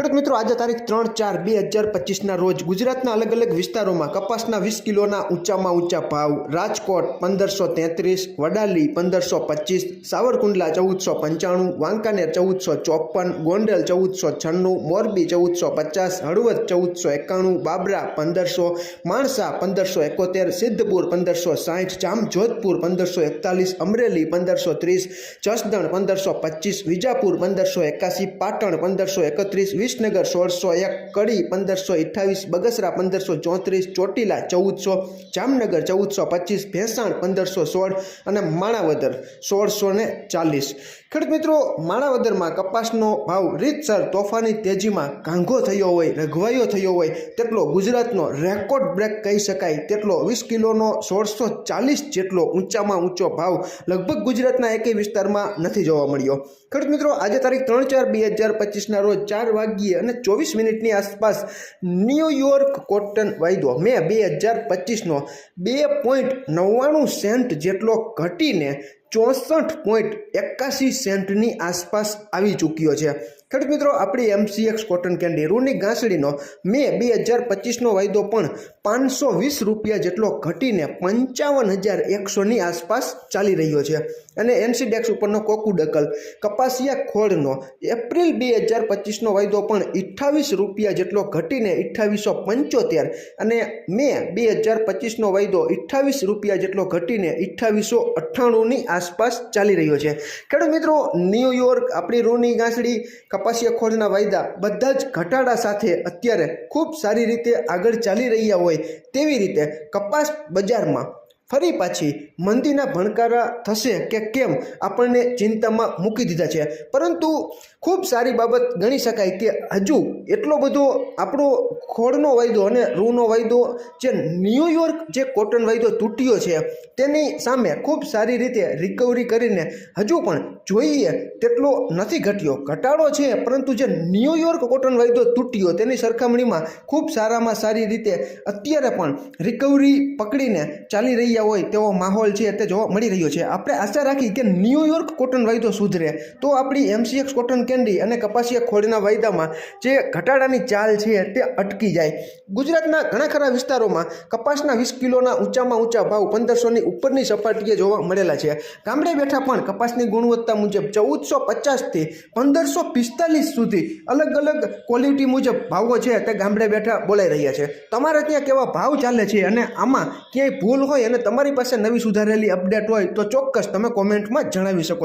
ખેડૂત મિત્રો, આજે તારીખ ત્રણ ચાર બે હજાર પચીસના રોજ ગુજરાતના અલગ અલગ વિસ્તારોમાં કપાસના વીસ કિલોના ઊંચામાં ઊંચા ભાવ, રાજકોટ પંદરસો તેત્રીસ, વડાલી પંદરસો પચીસ, સાવરકુંડલા ચૌદસો પંચાણું, વાંકાનેર ચૌદસો ચોપન, ગોંડલ ચૌદસો છન્નું, મોરબી ચૌદસો પચાસ, હળવદ ચૌદસો એકાણું, બાબરા પંદરસો, માણસા પંદરસો એકોતેર, સિદ્ધપુર પંદરસો સાહીઠ જામજોધપુર પંદરસો એકતાલીસ, અમરેલી પંદરસો ત્રીસ, જસદણ પંદરસો પચીસ, વિજાપુર પંદરસો એકાસી, પાટણ પંદરસો એકત્રીસ વિસનગર સોળસો એક, કડી પંદરસો અઠ્ઠાવીસ, બગસરા પંદરસો ચોત્રીસ, ચોટીલા ચૌદસો, જામનગર ચૌદસો પચીસ, ભેંસાણ પંદરસો સોળ અને માણાવદર સોળસો ને ચાલીસ. ખેડૂત મિત્રો, માણાવદરમાં કપાસનો ભાવ રીતસર તોફાની તેજીમાં કાંઘો થયો હોય રઘવાયો થયો હોય, તેટલો ગુજરાતનો રેકોર્ડ બ્રેક કહી શકાય, તેટલો વીસ કિલોનો સોળસો ચાલીસ જેટલો ઊંચામાં ઊંચો ભાવ લગભગ ગુજરાતના એકેય વિસ્તારમાં નથી જોવા મળ્યો. ખેડૂત મિત્રો, આજે તારીખ ત્રણ ચાર બે હજાર પચીસના રોજ ચાર વાગ્યે અને ચોવીસ મિનિટની આસપાસ ન્યૂયોર્ક કોટન વાયદો મે બે હજાર પચીસનો બે પોઈન્ટ નવ્વાણું સેન્ટ જેટલો ઘટીને ચોસઠ પોઈન્ટ એકાસી સેન્ટની આસપાસ આવી ચૂક્યો છે. ખેડૂત મિત્રો, આપણી એમસીએક્સ કોટન કેન્ડી રૂની ગાંસડીનો મે બે હજાર પચીસનો વાયદો પણ પાંચસો વીસ રૂપિયા જેટલો ઘટીને પંચાવન હજાર એકસોની આસપાસ ચાલી રહ્યો છે. અને એનસીડેક્સ ઉપરનો કોકુડકલ કપાસિયા ખોળનો એપ્રિલ બે હજાર પચીસનો વાયદો પણ અઠ્ઠાવીસ રૂપિયા જેટલો ઘટીને અઠ્ઠાવીસો પંચોતેર અને મે બે હજાર પચીસનો વાયદો અઠ્ઠાવીસ રૂપિયા જેટલો ઘટીને અઠ્ઠાવીસો અઠ્ઠાણુંની આસપાસ ચાલી રહ્યો છે. ખેડૂત મિત્રો ન્યૂયોર્ક આપણી રૂની ગાંસડી, કપાસિયા ખોળના વાયદા બધા જ ઘટાડા સાથે અત્યારે ખૂબ સારી રીતે આગળ ચાલી રહ્યા હોય તેવી રીતે કપાસ બજારમાં ફરી પાછી મંદીના ભણકારા થશે કે કેમ આપણને ચિંતામાં મૂકી દીધા છે. પરંતુ ખૂબ સારી બાબત ગણી શકાય કે હજુ એટલો બધો આપણો ખોળનો વાયદો અને રૂનો વાયદો, જે ન્યૂયોર્ક જે કોટન વાયદો તૂટ્યો છે, તેની સામે ખૂબ સારી રીતે રિકવરી કરીને હજુ પણ જોઈએ તેટલો નથી ઘટ્યો. ઘટાડો છે, પરંતુ જે ન્યૂયોર્ક કોટન વાયદો તૂટ્યો, તેની સરખામણીમાં ખૂબ સારામાં સારી રીતે અત્યારે પણ રિકવરી પકડીને ચાલી રહ્યા હોય તેવો માહોલ છે તે જોવા મળી રહ્યો છે. આપણે આશા રાખી કે ન્યૂયોર્ક કોટન વાયદો સુધરે. તો આપણી એમસીએક્સ કોટન કેન્ડી અને કપાસિયા ખોળના વાયદામાં જે ઘટાડાની ચાલ છે તે અટકી જાય. ગુજરાતના ઘણા ખરા વિસ્તારોમાં કપાસના વીસ કિલોના ઊંચામાં ઊંચા ભાવ પંદરસોની ઉપરની સપાટીએ જોવા મળેલા છે. ગામડે બેઠા પણ કપાસની ગુણવત્તા મુજબ ચૌદસો પચાસથી પંદરસો પિસ્તાલીસ સુધી અલગ અલગ ક્વોલિટી મુજબ ભાવો છે તે ગામડે બેઠા બોલાઈ રહ્યા છે. તમારે ત્યાં કેવા ભાવ ચાલે છે અને આમાં ક્યાંય ભૂલ હોય અને તમારી પાસે નવી સુધારેલી અપડેટ હોય તો ચોક્કસ તમે કોમેન્ટમાં જણાવી શકો